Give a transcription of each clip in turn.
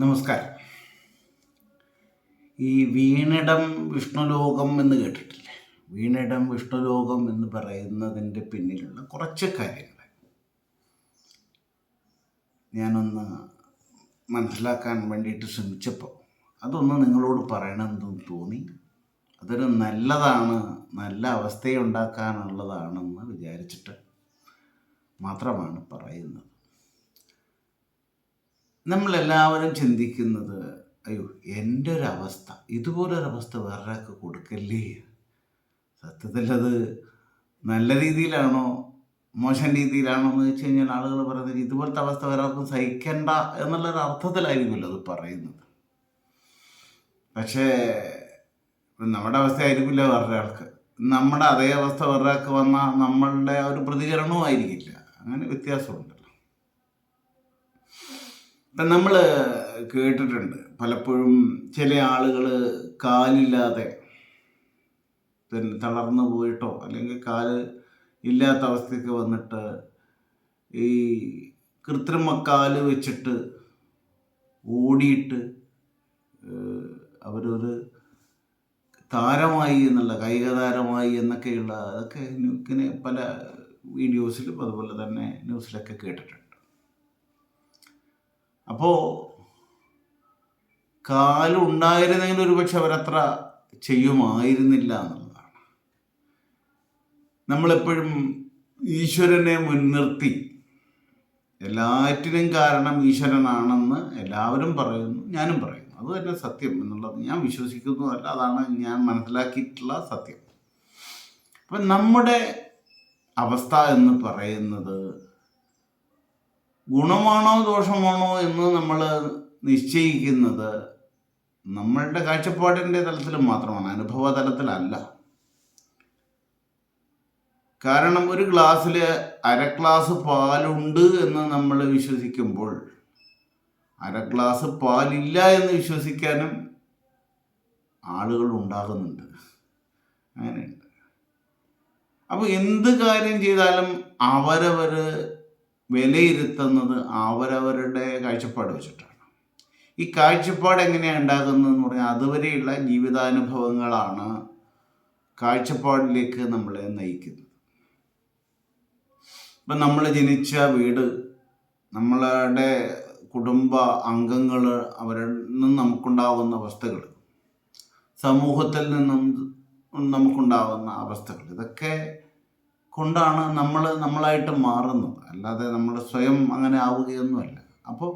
നമസ്കാരം. ഈ വീണിടം വിഷ്ണുലോകം എന്ന് കേട്ടിട്ടില്ലേ? വീണിടം വിഷ്ണുലോകം എന്ന് പറയുന്നതിന്റെ പിന്നിലുള്ള കുറച്ച് കാര്യങ്ങൾ. ഞാനൊന്ന് മനസ്സിലാക്കാൻ വേണ്ടിയിട്ട് ശ്രമിച്ചപ്പോൾ അതൊന്ന് നിങ്ങളോട് പറയണമെന്ന് തോന്നി. അതൊരു നല്ലതാണ് നല്ല അവസ്ഥയുണ്ടാക്കാനുള്ളതാണെന്ന് വിചാരിച്ചിട്ട് മാത്രമാണ് പറയുന്നത്. നമ്മളെല്ലാവരും ചിന്തിക്കുന്നത് അയ്യോ എന്റെ ഒരു അവസ്ഥ ഇതുപോലൊരവസ്ഥ വേറൊരാൾക്ക് കൊടുക്കല്ലേ? സത്യത്തിൽ അത് നല്ല രീതിയിലാണോ? മോശം രീതിയിലാണോ എന്ന് വെച്ച് കഴിഞ്ഞാൽ ആളുകൾ പറയുന്നത് ഇതുപോലത്തെ അവസ്ഥ വേറൊരാൾക്കും സഹിക്കണ്ട എന്നുള്ളൊരു അർത്ഥത്തിലായിരിക്കുമല്ലോ അത് പറയുന്നത്. പക്ഷേ നമ്മുടെ അവസ്ഥ ആയിരിക്കില്ല വേറൊരാൾക്ക്. നമ്മുടെ അതേ അവസ്ഥ വേറൊരാൾക്ക് വന്നാൽ നമ്മളുടെ ഒരു പ്രതികരണവും ആയിരിക്കില്ല. അങ്ങനെ വ്യത്യാസമുണ്ടല്ലോ ഇപ്പം നമ്മൾ കേട്ടിട്ടുണ്ട് പലപ്പോഴും ചില ആളുകൾ കാലില്ലാതെ പിന്നെ തളർന്നു പോയിട്ടോ അല്ലെങ്കിൽ കാൽ ഇല്ലാത്ത അവസ്ഥയ്ക്ക് വന്നിട്ട് ഈ കൃത്രിമ കാൽ വെച്ചിട്ട് ഓടിയിട്ട് അവരൊരു താരമായി എന്നുള്ള കായിക താരമായി എന്നൊക്കെയുള്ള അതൊക്കെ ഇങ്ങനെ പല വീഡിയോസിലും അതുപോലെ തന്നെ ന്യൂസിലൊക്കെ കേട്ടിട്ടുണ്ട്. അപ്പോൾ കാലുണ്ടായിരുന്നെങ്കിൽ ഒരുപക്ഷെ അവരത്ര ചെയ്യുമായിരുന്നില്ല എന്നുള്ളതാണ്. നമ്മളെപ്പോഴും ഈശ്വരനെ മുൻനിർത്തി. എല്ലാറ്റിനും കാരണം ഈശ്വരനാണെന്ന് എല്ലാവരും പറയുന്നു ഞാനും പറയുന്നു. അത് തന്നെ സത്യം എന്നുള്ളത് ഞാൻ വിശ്വസിക്കുന്നു അല്ല അതാണ് ഞാൻ മനസ്സിലാക്കിയിട്ടുള്ള സത്യം. അപ്പം നമ്മുടെ അവസ്ഥ എന്ന് പറയുന്നത് ഗുണമാണോ ദോഷമാണോ എന്ന് നമ്മൾ നിശ്ചയിക്കുന്നത് നമ്മളുടെ കാഴ്ചപ്പാടിന്റെ തലത്തിൽ മാത്രമാണ് അനുഭവ തലത്തിലല്ല. കാരണം ഒരു ഗ്ലാസ്സിൽ അര ഗ്ലാസ് പാലുണ്ട് എന്ന് നമ്മൾ വിശ്വസിക്കുമ്പോൾ അര ഗ്ലാസ് പാലില്ല എന്ന് വിശ്വസിക്കാനും ആളുകൾ ഉണ്ടാകുന്നുണ്ട്. അങ്ങനെയുണ്ട്. അപ്പോൾ എന്ത് കാര്യം ചെയ്താലും അവരവർ വിലയിരുത്തുന്നത് അവരവരുടെ കാഴ്ചപ്പാട് വെച്ചിട്ടാണ്. ഈ കാഴ്ചപ്പാട് എങ്ങനെയാണ് ഉണ്ടാകുന്നതെന്ന് പറഞ്ഞാൽ അതുവരെയുള്ള ജീവിതാനുഭവങ്ങളാണ് കാഴ്ചപ്പാടിലേക്ക് നമ്മളെ നയിക്കുന്നത്. ഇപ്പം നമ്മൾ ജനിച്ച വീട് നമ്മളുടെ കുടുംബ അംഗങ്ങൾ അവരിൽ നിന്നും നമുക്കുണ്ടാകുന്ന അവസ്ഥകൾ സമൂഹത്തിൽ നിന്നും നമുക്കുണ്ടാകുന്ന അവസ്ഥകൾ ഇതൊക്കെ കൊണ്ടാണ് നമ്മൾ നമ്മളായിട്ട് മാറുന്നത്. അല്ലാതെ നമ്മൾ സ്വയം അങ്ങനെ ആവുകയൊന്നുമല്ല. അപ്പോൾ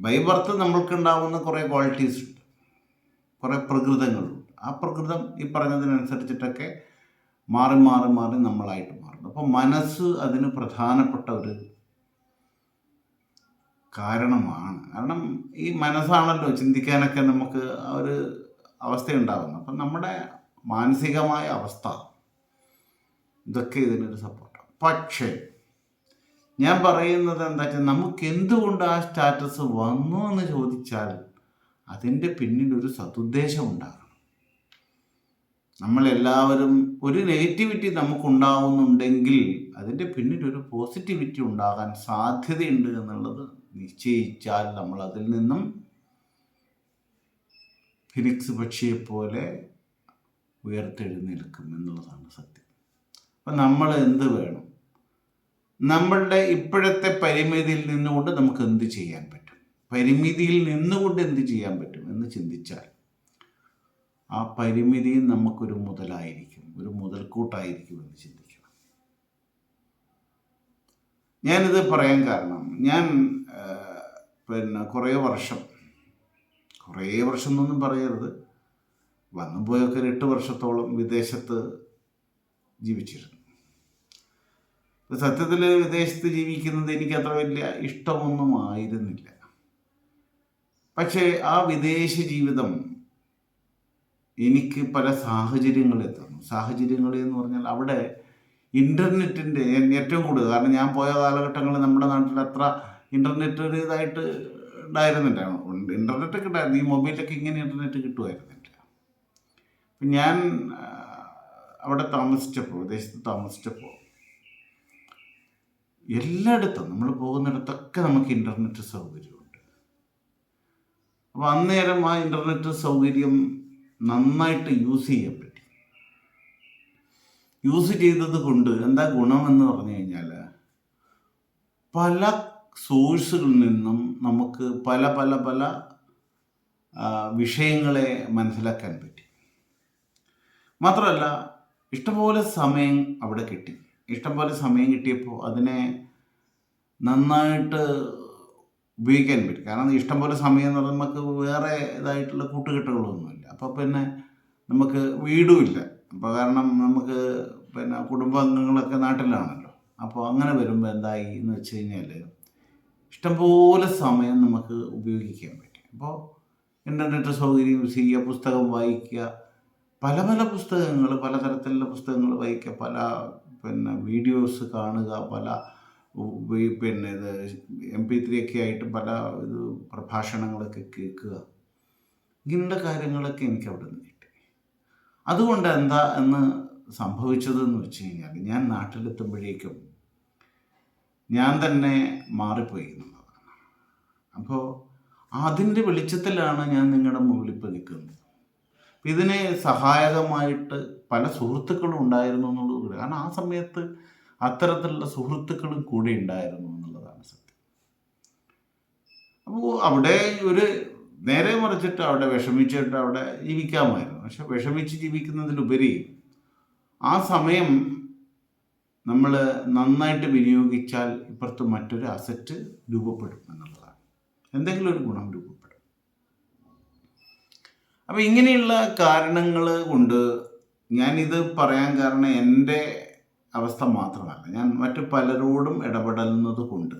ബൈ ബർത്ത് നമ്മൾക്കുണ്ടാവുന്ന കുറേ ക്വാളിറ്റീസ് ഉണ്ട്. കുറേ പ്രകൃതങ്ങളുണ്ട്. ആ പ്രകൃതം ഈ പറഞ്ഞതിനനുസരിച്ചിട്ടൊക്കെ മാറി മാറി മാറി നമ്മളായിട്ട് മാറുന്നു. അപ്പോൾ മനസ്സ് അതിന് പ്രധാനപ്പെട്ട ഒരു കാരണമാണ്. കാരണം ഈ മനസ്സാണല്ലോ ചിന്തിക്കാനൊക്കെ നമുക്ക് ഒരു അവസ്ഥയുണ്ടാകുന്നത് അപ്പം നമ്മുടെ മാനസികമായ അവസ്ഥ ഇതൊക്കെ ഇതിനൊരു സപ്പോർട്ടാണ് പക്ഷേ ഞാൻ പറയുന്നത് എന്താ വെച്ചാൽ നമുക്ക് എന്തുകൊണ്ട് ആ സ്റ്റാറ്റസ് വന്നു എന്ന് ചോദിച്ചാൽ അതിന്റെ പിന്നിൽ ഒരു സതുദ്ദേശം ഉണ്ടാകണം. നമ്മളെല്ലാവരും ഒരു നെഗറ്റിവിറ്റി നമുക്കുണ്ടാവുന്നുണ്ടെങ്കിൽ അതിന്റെ പിന്നിൽ ഒരു പോസിറ്റിവിറ്റി ഉണ്ടാകാൻ സാധ്യതയുണ്ട് എന്നുള്ളത് നിശ്ചയിച്ചാൽ നമ്മൾ അതിൽ നിന്നും ഫിനിക്സ് പക്ഷിയെപ്പോലെ ഉയർത്തെഴുന്നേൽക്കും എന്നുള്ളതാണ് സത്യം. അപ്പം നമ്മൾ എന്ത് വേണം? നമ്മളുടെ ഇപ്പോഴത്തെ പരിമിതിയിൽ നിന്നുകൊണ്ട് നമുക്ക് എന്ത് ചെയ്യാൻ പറ്റും? പരിമിതിയിൽ നിന്നുകൊണ്ട് എന്ത് ചെയ്യാൻ പറ്റും എന്ന് ചിന്തിച്ചാൽ ആ പരിമിതി നമുക്കൊരു മുതലായിരിക്കും ഒരു മുതൽക്കൂട്ടായിരിക്കും എന്ന് ചിന്തിക്കണം. ഞാനിത് പറയാൻ കാരണം ഞാൻ പിന്നെ കുറേ വർഷം കുറേ വർഷം എന്നൊന്നും പറയരുത്. വന്നു പോയൊക്കെ ഒരു എട്ട് വർഷത്തോളം വിദേശത്ത് ജീവിച്ചിരുന്നു. സത്യത്തിൽ വിദേശത്ത് ജീവിക്കുന്നത് എനിക്ക് അത്ര വലിയ ഇഷ്ടമൊന്നും ആയിരുന്നില്ല. പക്ഷേ ആ വിദേശ ജീവിതം എനിക്ക് പല സാഹചര്യങ്ങളെ തന്നു. സാഹചര്യങ്ങൾ എന്ന് പറഞ്ഞാൽ അവിടെ ഇന്റർനെറ്റിന്റെ ഏറ്റവും കൂടുതൽ കാരണം ഞാൻ പോയ കാലഘട്ടങ്ങളിൽ നമ്മുടെ നാട്ടിൽ അത്ര ഇന്റർനെറ്റ് ഒരു ഇതായിട്ട് ഉണ്ടായിരുന്നില്ല. ഇന്റർനെറ്റ് ഒക്കെ ഉണ്ടായിരുന്നു. ഈ മൊബൈലൊക്കെ ഇങ്ങനെ ഇന്റർനെറ്റ് കിട്ടുമായിരുന്നില്ല. ഞാൻ അവിടെ താമസിച്ചപ്പോൾ വിദേശത്ത് താമസിച്ചപ്പോൾ എല്ലായിടത്തും നമ്മൾ പോകുന്നിടത്തൊക്കെ നമുക്ക് ഇന്റർനെറ്റ് സൗകര്യമുണ്ട്. അപ്പോൾ അന്നേരം ആ ഇന്റർനെറ്റ് സൗകര്യം നന്നായിട്ട് യൂസ് ചെയ്യാൻ പറ്റി. യൂസ് ചെയ്തത് കൊണ്ട് എന്താ ഗുണമെന്ന് പറഞ്ഞു കഴിഞ്ഞാൽ പല സോഴ്സുകളിൽ നിന്നും നമുക്ക് പല പല പല വിഷയങ്ങളെ മനസ്സിലാക്കാൻ പറ്റി. മാത്രമല്ല ഇഷ്ടംപോലെ സമയം അവിടെ കിട്ടി. ഇഷ്ടംപോലെ സമയം കിട്ടിയപ്പോൾ അതിനെ നന്നായിട്ട് ഉപയോഗിക്കാൻ പറ്റും. കാരണം ഇഷ്ടംപോലെ സമയം എന്ന് പറഞ്ഞാൽ നമുക്ക് വേറെ ഇതായിട്ടുള്ള കൂട്ടുകെട്ടുകളൊന്നുമില്ല. അപ്പോൾ പിന്നെ നമുക്ക് വീടുമില്ല. അപ്പോൾ കാരണം നമുക്ക് പിന്നെ കുടുംബാംഗങ്ങളൊക്കെ നാട്ടിലാണല്ലോ. അപ്പോൾ അങ്ങനെ വരുമ്പോൾ എന്തായി എന്ന് വെച്ച് കഴിഞ്ഞാൽ ഇഷ്ടംപോലെ സമയം നമുക്ക് ഉപയോഗിക്കാൻ പറ്റും. അപ്പോൾ ഇന്റർനെറ്റ് സൗകര്യം യൂസ് ചെയ്യുക പുസ്തകം വായിക്കുക പല പല പുസ്തകങ്ങൾ പലതരത്തിലുള്ള പുസ്തകങ്ങൾ വായിക്കുക പല പിന്നെ വീഡിയോസ് കാണുക പല പിന്നെ ഇത് എം പി ത്രീ ഒക്കെ ആയിട്ട് പല ഇത് പ്രഭാഷണങ്ങളൊക്കെ കേൾക്കുക. ഇങ്ങനെയുള്ള കാര്യങ്ങളൊക്കെ എനിക്ക് അവിടെ നിന്ന് കിട്ടി. അതുകൊണ്ട് എന്താ എന്ന് സംഭവിച്ചതെന്ന് വെച്ച് കഴിഞ്ഞാൽ ഞാൻ നാട്ടിലെത്തുമ്പോഴേക്കും ഞാൻ തന്നെ മാറിപ്പോയി എന്നുള്ളതാണ്. അപ്പോൾ അതിന്റെ വെളിച്ചത്തിലാണ് ഞാൻ നിങ്ങളുടെ മുമ്പിൽ ഇപ്പോൾ നിൽക്കുന്നത്. ഇതിന് സഹായകമായിട്ട് പല സുഹൃത്തുക്കളും ഉണ്ടായിരുന്നു എന്നുള്ളത് കൂടി. കാരണം ആ സമയത്ത് അത്തരത്തിലുള്ള സുഹൃത്തുക്കളും കൂടെ ഉണ്ടായിരുന്നു എന്നുള്ളതാണ് സത്യം. അപ്പോൾ അവിടെ ഒരു നേരെ മറിച്ചിട്ട് അവിടെ വിഷമിച്ചിട്ട് അവിടെ ജീവിക്കാമായിരുന്നു. പക്ഷെ വിഷമിച്ച് ജീവിക്കുന്നതിലുപരി ആ സമയം നമ്മൾ നന്നായിട്ട് വിനിയോഗിച്ചാൽ ഇപ്പുറത്ത് മറ്റൊരു അസറ്റ് രൂപപ്പെടും എന്നുള്ളതാണ്. എന്തെങ്കിലും ഒരു ഗുണം രൂപപ്പെടും. അപ്പം ഇങ്ങനെയുള്ള കാരണങ്ങൾ കൊണ്ട് ഞാനിത് പറയാൻ കാരണം എന്റെ അവസ്ഥ മാത്രമല്ല. ഞാൻ മറ്റു പലരോടും ഇടപെടുന്നത് കൊണ്ട്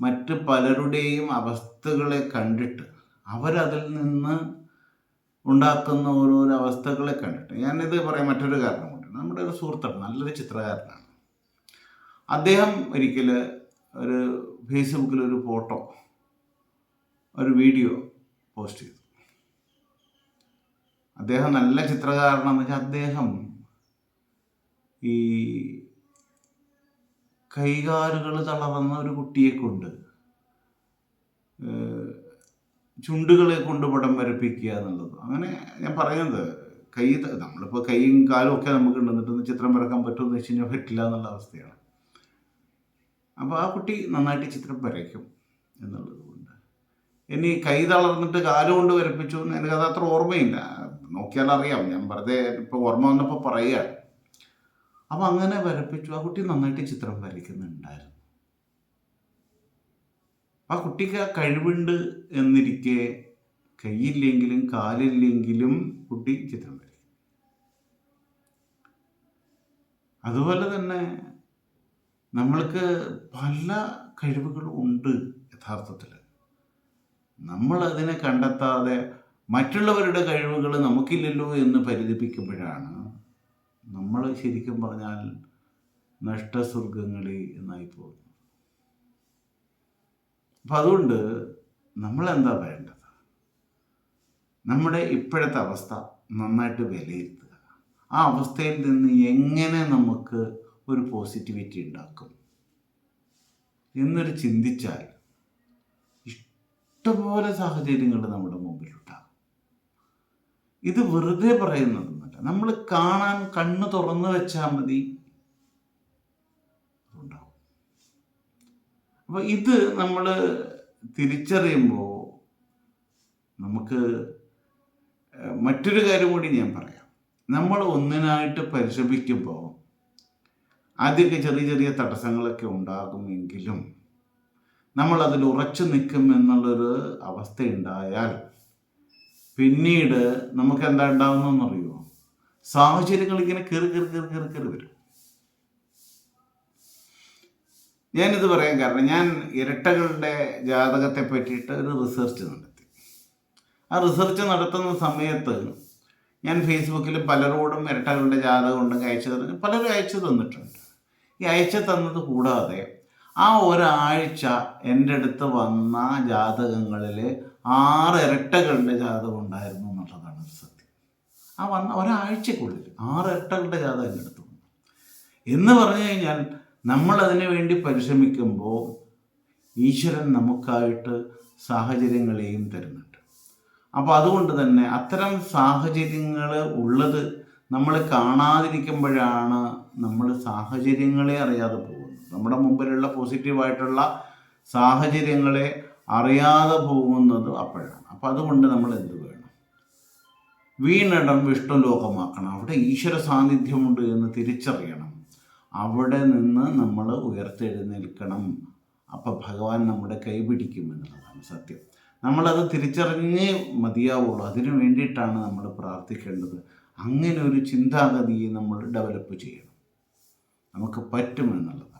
മറ്റ് പലരുടെയും അവസ്ഥകളെ കണ്ടിട്ട് അവരതിൽ നിന്ന് ഉണ്ടാക്കുന്ന ഓരോരോ അവസ്ഥകളെ കണ്ടിട്ട് ഞാനിത് പറയാൻ മറ്റൊരു കാരണം കൊണ്ട് നമ്മുടെ ഒരു സുഹൃത്താണ് നല്ലൊരു ചിത്രകാരനാണ്. അദ്ദേഹം ഒരിക്കൽ ഒരു ഫേസ്ബുക്കിൽ ഒരു ഫോട്ടോ ഒരു വീഡിയോ പോസ്റ്റ് ചെയ്തു. അദ്ദേഹം നല്ല ചിത്രകാരനെന്ന് വെച്ചാൽ അദ്ദേഹം ഈ കൈകാലുകൾ തളർന്ന ഒരു കുട്ടിയെ കൊണ്ട് ചുണ്ടുകളെ കൊണ്ട് പടം വരപ്പിക്കുക എന്നുള്ളത്. അങ്ങനെ ഞാൻ പറയുന്നത് കൈ നമ്മളിപ്പോൾ കൈയും കാലും ഒക്കെ നമുക്ക് ഉണ്ടെന്നിട്ട് ചിത്രം വരക്കാൻ പറ്റുമെന്ന് വെച്ച് കഴിഞ്ഞാൽ പറ്റില്ല എന്നുള്ള അവസ്ഥയാണ്. അപ്പോൾ ആ കുട്ടി നന്നായിട്ട് ചിത്രം വരയ്ക്കും എന്നുള്ളത് കൊണ്ട്. ഇനി കൈ തളർന്നിട്ട് കാലുകൊണ്ട് വരപ്പിച്ചു എന്ന് എനിക്കത് അത്ര ഓർമ്മയില്ല. നോക്കിയാൽ അറിയാം. ഞാൻ വെറുതെ ഇപ്പോൾ ഓർമ്മ വന്നപ്പോൾ പറയുകയാണ് അപ്പം അങ്ങനെ വരപ്പിച്ചു. ആ കുട്ടി നന്നായിട്ട് ചിത്രം വരയ്ക്കുന്നുണ്ടായിരുന്നു. ആ കുട്ടിക്ക് ആ കഴിവുണ്ട് എന്നിരിക്കെ കൈയില്ലെങ്കിലും കാലില്ലെങ്കിലും കുട്ടി ചിത്രം വരയ്ക്കും. അതുപോലെ തന്നെ നമ്മൾക്ക് പല കഴിവുകളും ഉണ്ട് യഥാർത്ഥത്തിൽ നമ്മൾ അതിനെ കണ്ടെത്താതെ മറ്റുള്ളവരുടെ കഴിവുകൾ നമുക്കില്ലല്ലോ എന്ന് പരിതപിക്കുമ്പോഴാണ് നമ്മൾ ശരിക്കും പറഞ്ഞാൽ നഷ്ടസ്വർഗങ്ങളിൽ എന്നായി പോകുന്നു അപ്പം അതുകൊണ്ട് നമ്മളെന്താ വേണ്ടത്? നമ്മുടെ ഇപ്പോഴത്തെ അവസ്ഥ നന്നായിട്ട് വിലയിരുത്തുക. ആ അവസ്ഥയിൽ നിന്ന് എങ്ങനെ നമുക്ക് ഒരു പോസിറ്റിവിറ്റി ഉണ്ടാക്കും? എന്നൊരു ചിന്തിച്ചാൽ ഇഷ്ടംപോലെ സാഹചര്യങ്ങൾ നമ്മുടെ മുമ്പിലുണ്ടാകും ഇത് വെറുതെ പറയുന്നതൊന്നുമല്ല. നമ്മൾ കാണാൻ കണ്ണ് തുറന്നു വെച്ചാൽ മതി. അപ്പോൾ ഇത് നമ്മൾ തിരിച്ചറിയുമ്പോൾ നമുക്ക് മറ്റൊരു കാര്യം കൂടി ഞാൻ പറയാം. നമ്മൾ ഒന്നിനായിട്ട് പരിശ്രമിക്കുമ്പോൾ ആദ്യമൊക്കെ ചെറിയ ചെറിയ തടസ്സങ്ങളൊക്കെ ഉണ്ടാകുമെങ്കിലും നമ്മൾ അതിൽ ഉറച്ചു നിൽക്കും എന്നുള്ളൊരു അവസ്ഥ ഉണ്ടായാൽ പിന്നീട് നമുക്ക് എന്താ ഉണ്ടാവുന്നറിയോ സാഹചര്യങ്ങൾ ഇങ്ങനെ കയറി കയറി കയറി കയറി കയറി വരും. ഞാനിത് പറയാൻ കാരണം ഞാൻ ഇരട്ടകളുടെ ജാതകത്തെ പറ്റിയിട്ട് ഒരു റിസർച്ച് നടത്തി. ആ റിസർച്ച് നടത്തുന്ന സമയത്ത് ഞാൻ ഫേസ്ബുക്കിൽ പലരോടും ഇരട്ടകളുടെ ജാതകം ഉണ്ടെങ്കിൽ അയച്ചു തന്നു. പലരും അയച്ചു തന്നിട്ടുണ്ട്. ഈ അയച്ചു തന്നത് കൂടാതെ ആ ഒരാഴ്ച എന്റെ അടുത്ത് വന്ന ജാതകങ്ങളിൽ ആറ് ഇരട്ടകളുടെ ജാതകം ഉണ്ടായിരുന്നു എന്നുള്ളതാണ് ഒരു സത്യം. ആ വന്ന ഒരാഴ്ചക്കുള്ളിൽ ആറ് ഇരട്ടകളുടെ ജാതകം എടുത്തു എന്ന് പറഞ്ഞു കഴിഞ്ഞാൽ അതിനു വേണ്ടി പരിശ്രമിക്കുമ്പോൾ ഈശ്വരൻ നമുക്കായിട്ട് സാഹചര്യങ്ങളെയും തരുന്നുണ്ട്. അപ്പോൾ അതുകൊണ്ട് തന്നെ അത്തരം സാഹചര്യങ്ങൾ ഉള്ളത് നമ്മൾ കാണാതിരിക്കുമ്പോഴാണ് നമ്മൾ സാഹചര്യങ്ങളെ അറിയാതെ പോകുന്നത്. നമ്മുടെ മുമ്പിലുള്ള പോസിറ്റീവായിട്ടുള്ള സാഹചര്യങ്ങളെ അറിയാതെ പോകുന്നത് അപ്പോഴാണ്. അപ്പം അതുകൊണ്ട് നമ്മൾ എന്ത് വേണം? വീണിടം വിഷ്ണുലോകമാക്കണം അവിടെ ഈശ്വര സാന്നിധ്യമുണ്ട് എന്ന് തിരിച്ചറിയണം. അവിടെ നിന്ന് നമ്മൾ ഉയർത്തെഴുന്നേൽക്കണം. അപ്പോൾ ഭഗവാൻ നമ്മുടെ കൈപിടിക്കും എന്നുള്ളതാണ് സത്യം. നമ്മളത് തിരിച്ചറിഞ്ഞേ മതിയാവുള്ളൂ. അതിനു വേണ്ടിയിട്ടാണ് നമ്മൾ പ്രാർത്ഥിക്കേണ്ടത്. അങ്ങനെ ഒരു ചിന്താഗതിയെ നമ്മൾ ഡെവലപ്പ് ചെയ്യണം. നമുക്ക് പറ്റുമെന്നുള്ളതാണ് എന്തായാലും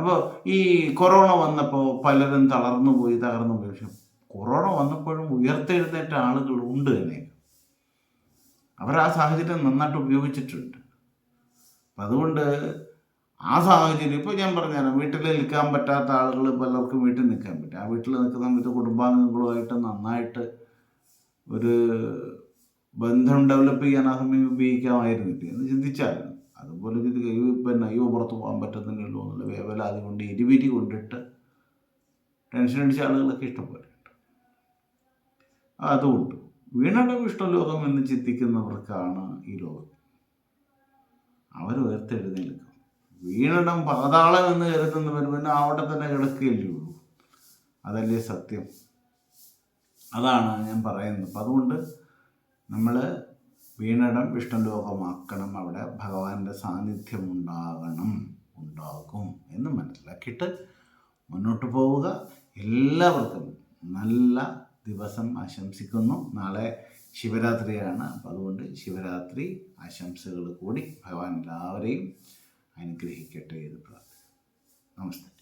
അപ്പോൾ ഈ കൊറോണ വന്നപ്പോൾ പലരും തളർന്നു പോയി തകർന്നു പോയി. പക്ഷെ കൊറോണ വന്നപ്പോഴും ഉയർത്തെഴുന്നേറ്റ ആളുകൾ ഉണ്ട് തന്നെ. അവർ ആ സാഹചര്യം നന്നായിട്ട് ഉപയോഗിച്ചിട്ടുണ്ട്. അപ്പം അതുകൊണ്ട് ആ സാഹചര്യം ഇപ്പോൾ ഞാൻ പറഞ്ഞുതരാം. വീട്ടിൽ നിൽക്കാൻ പറ്റാത്ത ആളുകൾ പലർക്കും വീട്ടിൽ നിൽക്കാൻ പറ്റും. ആ വീട്ടിൽ നിൽക്കുന്ന സമയത്ത് കുടുംബാംഗങ്ങളുമായിട്ട് നന്നായിട്ട് ഒരു ബന്ധം ഡെവലപ്പ് ചെയ്യാൻ ആ സമയം ഉപയോഗിക്കാമായിരുന്നില്ല എന്ന് ചിന്തിച്ചാൽ അതുപോലെ ഇത് ഇപ്പം അയ്യോ പുറത്ത് പോകാൻ പറ്റുന്നില്ലല്ലോ എന്നുള്ള വേവല അതുകൊണ്ട് എരിവിരി കൊണ്ടിട്ട് ടെൻഷൻ അടിച്ച ആളുകളൊക്കെ ഇഷ്ടപ്പെട്ടിട്ടുണ്ട് അതുകൊണ്ട് ഇഷ്ട ഇഷ്ടലോകം എന്ന് ചിന്തിക്കുന്നവർക്കാണ് ഈ ലോകം. അവർ ഉയർത്തെഴുന്നേൽക്കും. വീണിടം പാതാളം എന്ന് കരുതുന്നവർ പിന്നെ അവിടെ തന്നെ കിടക്കുകയല്ലേ ഉള്ളൂ. അതല്ലേ സത്യം? അതാണ് ഞാൻ പറയുന്നത്. അപ്പം അതുകൊണ്ട് നമ്മൾ വീണിടം വിഷ്ണുലോകമാക്കണം. അവിടെ ഭഗവാന്റെ സാന്നിധ്യം ഉണ്ടാകണം ഉണ്ടാകും എന്ന് മനസ്സിലാക്കിയിട്ട് മുന്നോട്ട് പോവുക. എല്ലാവർക്കും നല്ല ദിവസം ആശംസിക്കുന്നു. നാളെ ശിവരാത്രിയാണ്. അപ്പോൾ അതുകൊണ്ട് ശിവരാത്രി ആശംസകൾ കൂടി ഭഗവാൻ എല്ലാവരെയും അനുഗ്രഹിക്കട്ടെ എന്ന് പ്രാർത്ഥിക്കുന്നു. നമസ്തേ.